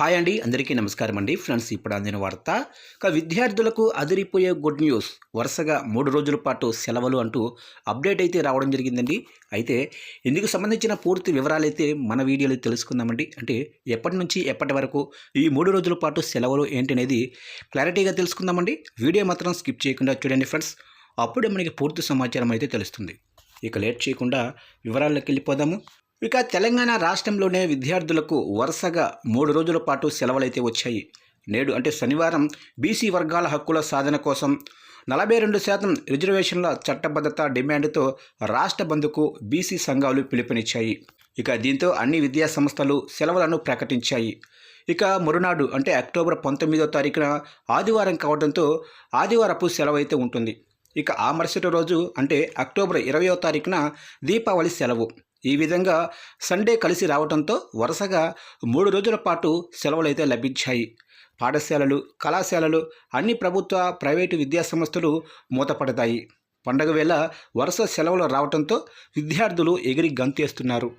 Hi అండి అందరికీ నమస్కారం అండి. ఫ్రెండ్స్ ఇప్పుడు అందిన వార్త ఇక విద్యార్థులకు అదిరిపోయే గుడ్ న్యూస్. వరుసగా మూడు రోజుల పాటు సెలవులు అంటూ అప్డేట్ అయితే రావడం జరిగిందండి. అయితే ఇందుకు సంబంధించిన పూర్తి వివరాలు అయితే మన వీడియోలో తెలుసుకుందామండి. అంటే ఎప్పటి నుంచి ఎప్పటి వరకు ఈ మూడు రోజుల పాటు సెలవులు ఏంటి అనేది క్లారిటీగా తెలుసుకుందామండి. వీడియో మాత్రం స్కిప్ చేయకుండా చూడండి ఫ్రెండ్స్. అప్పుడే మనకి పూర్తి సమాచారం అయితే తెలుస్తుంది. ఇక లేట్ చేయకుండా వివరాల్లోకి వెళ్ళిపోదాము. ఇక తెలంగాణ రాష్ట్రంలోనే విద్యార్థులకు వరుసగా మూడు రోజుల పాటు సెలవులైతే వచ్చాయి. నేడు అంటే శనివారం బీసీ వర్గాల హక్కుల సాధన కోసం నలభై రెండు శాతం రిజర్వేషన్ల చట్టబద్ధత డిమాండ్తో రాష్ట్ర బంధుకు బీసీ సంఘాలు పిలుపునిచ్చాయి. ఇక దీంతో అన్ని విద్యా సంస్థలు సెలవులను ప్రకటించాయి. ఇక మరునాడు అంటే అక్టోబర్ పంతొమ్మిదో తారీఖున ఆదివారం కావడంతో ఆదివారపు సెలవు అయితే ఉంటుంది. ఇక ఆ మరుసటి రోజు అంటే అక్టోబర్ ఇరవయో తారీఖున దీపావళి సెలవు. ఈ విధంగా సండే కలిసి రావడంతో వరుసగా మూడు రోజుల పాటు సెలవులైతే లభించాయి. పాఠశాలలు కళాశాలలు అన్ని ప్రభుత్వ ప్రైవేటు విద్యాసంస్థలు మూతపడతాయి. పండగ వేళ వరుస సెలవులు రావడంతో విద్యార్థులు ఎగిరి గంతేస్తున్నారు.